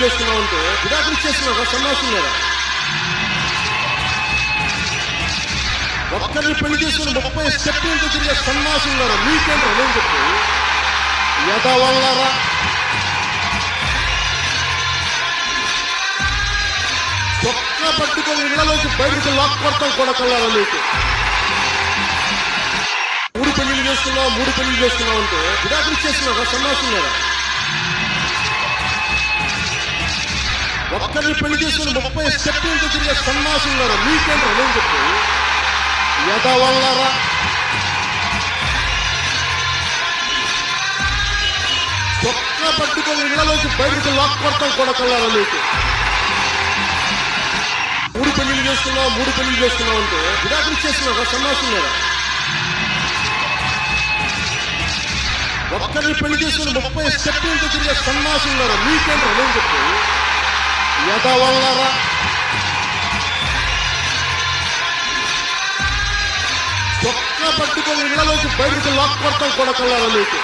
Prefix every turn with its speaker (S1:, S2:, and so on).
S1: పెళ్ళి చేసుకున్నావు అంటే విడాకులు ఇచ్చేస్తున్నావు సన్నాసం లేదా? ఒక్కరిని పెళ్ళి చేసుకుని ముప్పై స్టెప్పులతో తిరిగే సన్నాసం ఉన్నారా? మీకేంటో నేను చెప్పి యథవల్లరా? చొక్కా పట్టుకొని ఇళ్ళలోకి బయటకు లాక్ కూడా కల్లారా మీకు? మూడు పెళ్ళి చేస్తున్నావు మూడు పెళ్ళి చేస్తున్నావు అంటే విడాకులు ఇచ్చేస్తున్నావు సన్నాసం లేదా? ఒక్కరిని పెళ్ళి చేసుకుని ముప్పై స్టెప్పులతో తిరిగే సన్నాసం ఉన్నారా మీకేంటో నేను చెప్పి యథవల్లరా చొక్కా పట్టుకొని ఇళ్ళలోకి బయటకు లాక్ కొడతాం కొడకల్లారా మీకు మూడు పెళ్ళి చేస్తున్నావు మూడు పెళ్ళి చేస్తున్నావు అంటే విడాకులు చేస్తున్నారా సన్నాసం లేదా ఒక్కరిని పెళ్ళి చేసుకుని ముప్పై స్టెప్పులతో తిరిగే సన్నాసం ఉన్నారా మీకేంటో నేను చెప్పి యథవల్లరా చొక్కా పట్టుకొని ఇళ్ళలోకి బయటకు లాక్ కొడతాం కొడకల్లారా మీకు?